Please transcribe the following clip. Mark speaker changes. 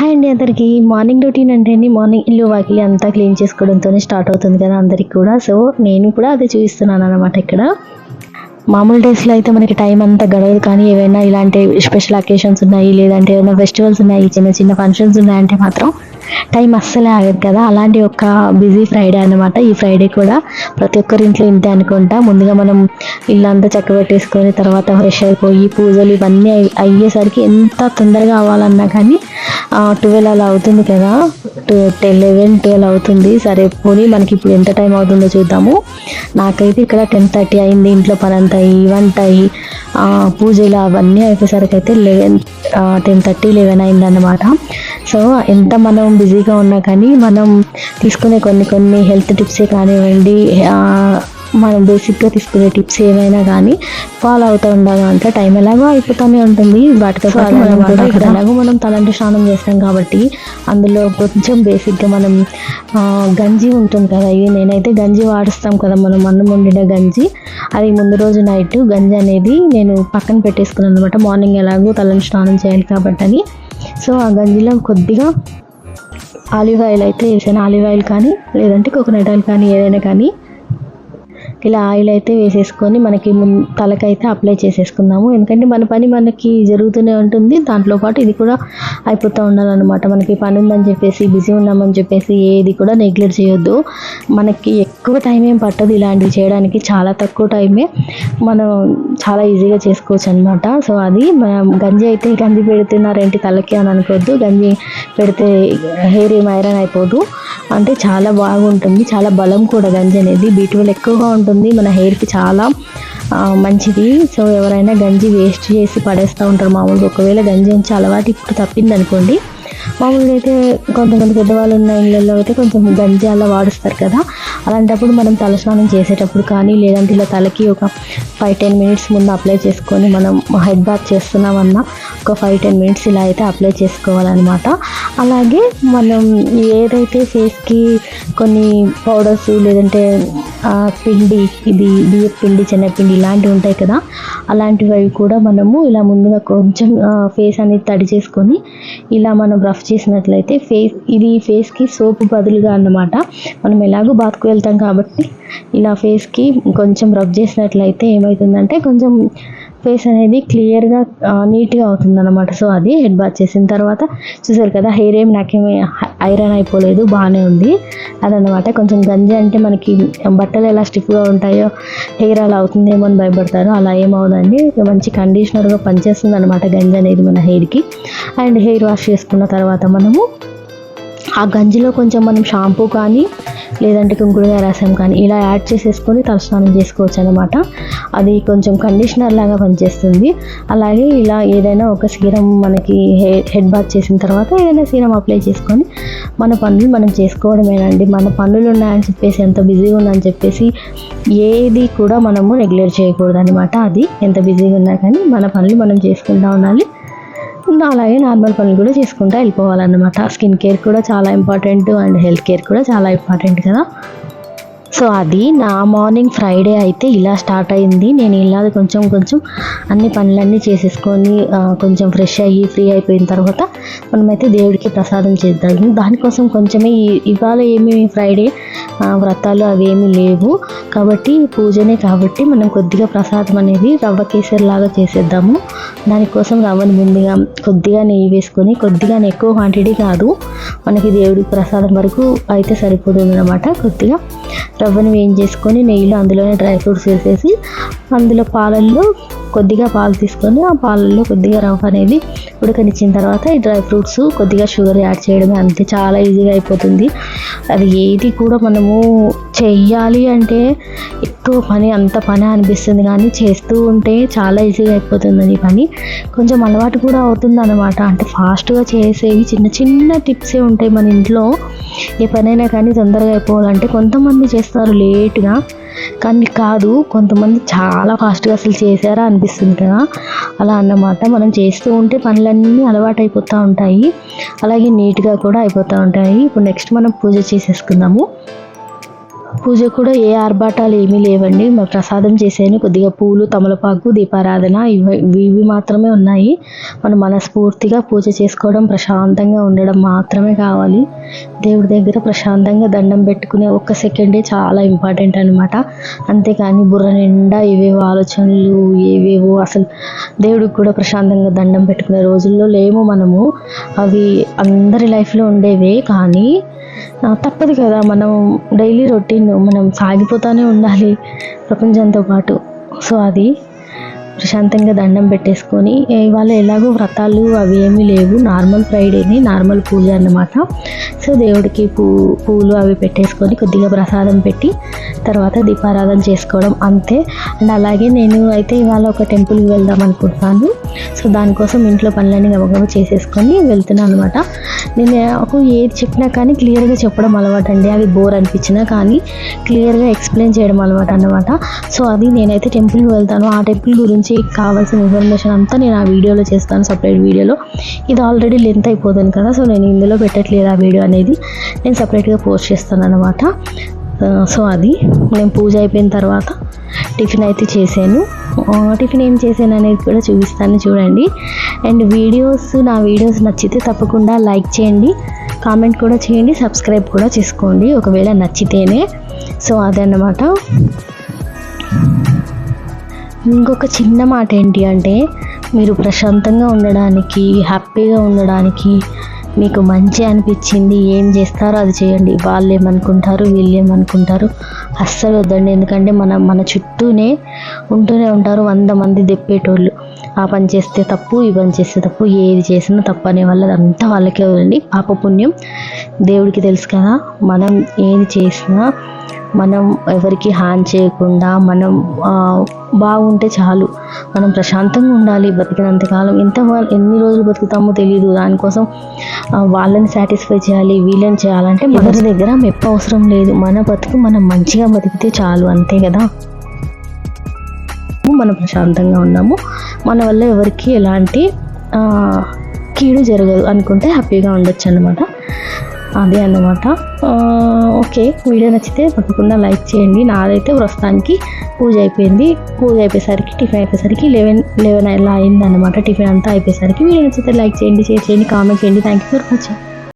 Speaker 1: Hi అండి అందరికీ. Morning routine అంటే అండి మార్నింగ్ ఇల్లు వాకిలి అంతా క్లీన్ చేసుకోవడంతోనే స్టార్ట్ అవుతుంది కదా అందరికి కూడా. సో నేను కూడా అదే చూపిస్తున్నాను అనమాట ఇక్కడ. మామూలు డేస్లో అయితే మనకి టైం అంతా గడవదు కానీ ఏవైనా ఇలాంటి స్పెషల్ అకేషన్స్ ఉన్నాయి లేదంటే ఏమైనా ఫెస్టివల్స్ ఉన్నాయి చిన్న చిన్న ఫంక్షన్స్ ఉన్నాయంటే మాత్రం టైం అస్సలే ఆగదు కదా. అలాంటి ఒక బిజీ ఫ్రైడే అన్నమాట. ఈ ఫ్రైడే కూడా ప్రతి ఒక్కరి ఇంట్లో ఇంతే అనుకుంటా. ముందుగా మనం ఇల్లంతా చక్క పెట్టేసుకొని తర్వాత ఫ్రెష్ అయిపోయి పూజలు ఇవన్నీ అయ్యి- అయ్యేసరికి ఎంత తొందరగా అవ్వాలన్నా కానీ ట్వెల్వ్ అలా అవుతుంది కదా. టెన్ లెవెన్ ట్వెల్వ్ అవుతుంది. సరే పోనీ మనకి ఇప్పుడు ఎంత టైం అవుతుందో చూద్దాము. నాకైతే ఇక్కడ టెన్ థర్టీ అయింది. ఇంట్లో పని అంతా అయ్యి వంట అయ్యి పూజలు అవన్నీ అయిపోయేసరికి అయితే లెవెన్ టెన్ థర్టీ లెవెన్ అయిందన్నమాట. సో ఎంత మనం బిజీగా ఉన్నా కానీ మనం తీసుకునే కొన్ని కొన్ని హెల్త్ టిప్సే కానివ్వండి మనం బేసిక్గా తీసుకునే టిప్స్ ఏమైనా కానీ ఫాలో అవుతూ ఉండాలి అంటే టైం ఎలాగో అయిపోతూనే ఉంటుంది. వాటితో పాటు ఎలాగో మనం తలంటి స్నానం చేస్తాం కాబట్టి అందులో కొంచెం బేసిక్గా మనం గంజి ఉంటుంది కదా. ఇది నేనైతే గంజి వాడుస్తాం కదా. మనం అన్నం వండిన గంజి. అది ముందు రోజు నైట్ గంజి అనేది నేను పక్కన పెట్టేసుకున్నాను అనమాట. మార్నింగ్ ఎలాగో తలంటి స్నానం చేయాలి కాబట్టి అని. సో ఆ గంజిలో కొద్దిగా ఆలివ్ ఆయిల్ అయితే వేసాను ఆలివ్ ఆయిల్ కానీ లేదంటే కోకోనట్ ఆయిల్ కానీ ఏదైనా కానీ ఇలా ఆయిల్ అయితే వేసేసుకొని మనకి ముం తలకైతే అప్లై చేసేసుకుందాము. ఎందుకంటే మన పని మనకి జరుగుతూనే ఉంటుంది. దాంట్లో పాటు ఇది కూడా అయిపోతూ ఉండాలన్నమాట. మనకి పని ఉందని చెప్పేసి బిజీ ఉన్నామని చెప్పేసి ఏది కూడా నెగ్లెక్ట్ చేయొద్దు. మనకి ఎక్కువ టైం ఏం పట్టదు ఇలాంటివి చేయడానికి. చాలా తక్కువ టైమే మనం చాలా ఈజీగా చేసుకోవచ్చు అనమాట సో అది మనం గంజి అయితే గంజి పెడుతున్నారేంటి తలకి అని అనుకోవద్దు. గంజి పెడితే హెయిర్ ఏం ఐరన్ అయిపోదు. అంటే చాలా బాగుంటుంది. చాలా బలం కూడా గంజి అనేది. బీట్వెల్ ఎక్కువగా ఉంటుంది మన హెయిర్కి చాలా మంచిది. సో ఎవరైనా గంజి వేస్ట్ చేసి పడేస్తూ ఉంటారు మామూలుగా. ఒకవేళ గంజి ఉంచి అలవాటు ఇప్పుడు తప్పింది అనుకోండి మామూలుగా అయితే కొంతమంది పెద్దవాళ్ళు ఉన్న ఇళ్ళల్లో అయితే కొంచెం గంజి అలా వాడుస్తారు కదా. అలాంటప్పుడు మనం తలస్నానం చేసేటప్పుడు కానీ లేదంటే ఇలా తలకి ఒక ఫైవ్ టెన్ మినిట్స్ ముందు అప్లై చేసుకొని మనం హెడ్ బాత్ చేస్తున్నామన్నా ఒక ఫైవ్ టెన్ మినిట్స్ ఇలా అయితే అప్లై చేసుకోవాలన్నమాట. అలాగే మనం ఏదైతే ఫేస్కి కొన్ని పౌడర్స్ లేదంటే పిండి ఇది బియ్య పిండి శనగపిండి ఇలాంటివి ఉంటాయి కదా అలాంటివి అవి కూడా మనము ఇలా ముందుగా కొంచెం ఫేస్ అనేది తడి చేసుకొని ఇలా మనం రఫ్ చేసినట్లయితే ఫేస్ ఇది ఫేస్కి సోపు బదులుగా అన్నమాట. మనం ఎలాగో బాత్కు వెళ్తాం కాబట్టి ఇలా ఫేస్కి కొంచెం రబ్ చేసినట్లయితే ఏమవుతుందంటే కొంచెం ఫేస్ అనేది క్లియర్గా నీట్గా అవుతుంది అనమాట సో అది హెడ్ బాత్ చేసిన తర్వాత చూసారు కదా హెయిర్ ఏం నాకేమీ ఐరన్ అయిపోలేదు బాగానే ఉంది. అదనమాట కొంచెం గంజి అంటే మనకి బట్టలు ఎలా స్టిఫ్గా ఉంటాయో హెయిర్ అలా అవుతుందేమో అని భయపడతారు. అలా ఏమవుదండి మంచి కండిషనర్గా పనిచేస్తుంది అనమాట గంజి అనేది మన హెయిర్కి అండ్ హెయిర్ వాష్ చేసుకున్న తర్వాత మనము ఆ గంజిలో కొంచెం మనం షాంపూ కానీ లేదంటే కుంకుడుగా రసం కానీ ఇలా యాడ్ చేసేసుకొని తలస్నానం చేసుకోవచ్చు అనమాట అది కొంచెం కండిషనర్ లాగా పనిచేస్తుంది. అలాగే ఇలా ఏదైనా ఒక సీరం మనకి హె హెడ్ బాత్ చేసిన తర్వాత ఏదైనా సీరం అప్లై చేసుకొని మన పనులు మనం చేసుకోవడమేనండి. మన పనులు ఉన్నాయని చెప్పేసి ఎంత బిజీగా ఉందని చెప్పేసి ఏది కూడా మనము రెగ్యులర్ చేయకూడదు అనమాట అది ఎంత బిజీగా ఉన్నా కానీ మన పనులు మనం చేసుకుంటూ ఉండాలి. ఇంకా అలాగే నార్మల్ పనులు కూడా చేసుకుంటూ వెళ్ళిపోవాలన్నమాట. స్కిన్ కేర్ కూడా చాలా ఇంపార్టెంట్ అండ్ హెల్త్ కేర్ కూడా చాలా ఇంపార్టెంట్ కదా. సో అది నా మార్నింగ్ ఫ్రైడే అయితే ఇలా స్టార్ట్ అయింది. నేను ఇలా కొంచెం కొంచెం అన్ని పనులన్నీ చేసేసుకొని కొంచెం ఫ్రెష్ అయ్యి ఫ్రీ అయిపోయిన తర్వాత మనమైతే దేవుడికి ప్రసాదం చేద్దాం. దానికోసం కొంచెమే ఇవాళ ఏమి ఫ్రైడే వ్రతాలు అవి ఏమి లేవు. కాబట్టి పూజనే కాబట్టి మనం కొద్దిగా ప్రసాదం అనేది రవ్వ కేసరి లాగా చేసేద్దాము. దానికోసం రవ్వను ముందుగా కొద్దిగా నెయ్యి వేసుకొని కొద్దిగా ఎక్కువ క్వాంటిటీ కాదు. మనకి దేవుడికి ప్రసాదం వరకు అయితే సరిపోతుంది అనమాట కొద్దిగా రవ్వని వేయించేసుకొని నెయ్యిలో అందులోనే డ్రై ఫ్రూట్స్ వేసేసి అందులో పాలల్లో కొద్దిగా పాలు తీసుకొని ఆ పాలల్లో కొద్దిగా రవ్వ అనేది ఉడకనిచ్చిన తర్వాత ఈ డ్రై ఫ్రూట్స్ కొద్దిగా షుగర్ యాడ్ చేయడమే అంతే. చాలా ఈజీగా అయిపోతుంది. అది ఏది కూడా మనము చెయ్యాలి అంటే ఎక్కువ పని అంత పని అనిపిస్తుంది కానీ చేస్తూ ఉంటే చాలా ఈజీగా అయిపోతుంది ఈ పని. కొంచెం అలవాటు కూడా అవుతుంది అనమాట అంటే ఫాస్ట్గా చేసేవి చిన్న చిన్న టిప్సే ఉంటాయి మన ఇంట్లో. ఏ పనైనా కానీ తొందరగా అయిపోవాలంటే కొంతమంది చేస్తారు లేట్గా. కానీ కాదు కొంతమంది చాలా ఫాస్ట్గా అసలు చేశారా అనిపిస్తుంది కదా. అలా అన్నమాట. మనం చేస్తూ ఉంటే పనులన్నీ అలవాటు అయిపోతూ ఉంటాయి. అలాగే నీట్గా కూడా అయిపోతూ ఉంటాయి. ఇప్పుడు నెక్స్ట్ మనం పూజ చేసేసుకుందాము. పూజ కూడా ఏ ఆర్భాటాలు ఏమీ లేవండి. మా ప్రసాదం చేసాను కొద్దిగా పూలు తమలపాకు దీపారాధన ఇవి ఇవి మాత్రమే ఉన్నాయి. మనం మనస్ఫూర్తిగా పూజ చేసుకోవడం ప్రశాంతంగా ఉండడం మాత్రమే కావాలి. దేవుడి దగ్గర ప్రశాంతంగా దండం పెట్టుకునే ఒక్క సెకండే చాలా ఇంపార్టెంట్ అనమాట అంతేకాని బుర్ర నిండా ఏవేవో ఆలోచనలు ఏవేవో అసలు దేవుడికి కూడా ప్రశాంతంగా దండం పెట్టుకునే రోజుల్లో లేము మనము. అవి అందరి లైఫ్లో ఉండేవే కానీ తప్పదు కదా మనం డైలీ రొటీన్ మనం సాగిపోతూనే ఉండాలి ప్రపంచంతో పాటు. సో అది ప్రశాంతంగా దండం పెట్టేసుకొని ఇవాళ ఎలాగో వ్రతాలు అవి ఏమీ లేవు. నార్మల్ ఫ్రైడేని నార్మల్ పూజ అన్నమాట. సో దేవుడికి పూ పూలు అవి పెట్టేసుకొని కొద్దిగా ప్రసాదం పెట్టి తర్వాత దీపారాధన చేసుకోవడం అంతే. అండ్ అలాగే నేను అయితే ఇవాళ ఒక టెంపుల్కి వెళ్దాం అనుకుంటున్నాను. సో దానికోసం ఇంట్లో పనులన్నీ గబగబా చేసేసుకొని వెళ్తున్నాను అనమాట నేను నాకు ఏది చెప్పినా కానీ క్లియర్గా చెప్పడం అలవాటు అండి అది బోర్ అనిపించినా కానీ క్లియర్గా ఎక్స్ప్లెయిన్ చేయడం అలవాటు అన్నమాట. సో అది నేనైతే టెంపుల్కి వెళ్తాను. ఆ టెంపుల్ గురించి కావాల్సిన ఇన్ఫర్మేషన్ అంతా నేను ఆ వీడియోలో చేస్తాను సపరేట్ వీడియోలో. ఇది ఆల్రెడీ లెంత్ అయిపోతుంది కదా సో నేను ఇందులో పెట్టట్లేదు ఆ వీడియో అనేది. నేను సపరేట్గా పోస్ట్ చేస్తాను అనమాట సో అది. నేను పూజ అయిపోయిన తర్వాత టిఫిన్ అయితే చేశాను. టిఫిన్ ఏం చేశాను అనేది కూడా చూపిస్తాను చూడండి. అండ్ వీడియోస్ నా వీడియోస్ నచ్చితే తప్పకుండా లైక్ చేయండి. కామెంట్ కూడా చేయండి సబ్స్క్రైబ్ కూడా చేసుకోండి. ఒకవేళ నచ్చితేనే. సో అదన్నమాట. ఇంకొక చిన్న మాట ఏంటి అంటే మీరు ప్రశాంతంగా ఉండడానికి హ్యాపీగా ఉండడానికి మీకు మంచి అనిపించింది ఏం చేస్తారో అది చేయండి. వాళ్ళు ఏమనుకుంటారు వీళ్ళు ఏమనుకుంటారు అస్సలు వద్దండి. ఎందుకంటే మన మన చుట్టూనే ఉంటూనే ఉంటారు వంద మంది దెప్పేటోళ్ళు ఆ పని చేస్తే తప్పు ఈ పని చేస్తే తప్పు ఏది చేసినా తప్పు అనే వల్ల అదంతా వాళ్ళకే వదండి పాపపుణ్యం దేవుడికి తెలుసు కదా మనం ఏది చేసినా మనం ఎవరికి హాని చేయకుండా మనం బాగుంటే చాలు. మనం ప్రశాంతంగా ఉండాలి బతికినంతకాలం ఎంత ఎన్ని రోజులు బతుకుతామో తెలియదు దానికోసం వాళ్ళని సాటిస్ఫై చేయాలి వీళ్ళని చేయాలంటే ఎవరి దగ్గర మెప్ప అవసరం లేదు. మన బతుకు మనం మంచిగా బతికితే చాలు అంతే కదా? మనం ప్రశాంతంగా ఉన్నాము. మన వల్ల ఎవరికి ఎలాంటి కీడు జరగదు అనుకుంటే హ్యాపీగా ఉండొచ్చు అనమాట అదే అన్నమాట. ఓకే వీడియో నచ్చితే తప్పకుండా లైక్ చేయండి. నాదైతే ప్రస్తుతానికి పూజ అయిపోయింది. పూజ అయిపోయేసరికి టిఫిన్ అయిపోయేసరికి లెవెన్ లెవెన్ అలా అయిందన్నమాట. టిఫిన్ అంతా అయిపోయేసరికి. వీడియో నచ్చితే లైక్ చేయండి షేర్ చేయండి కామెంట్ చేయండి. Thank you for watching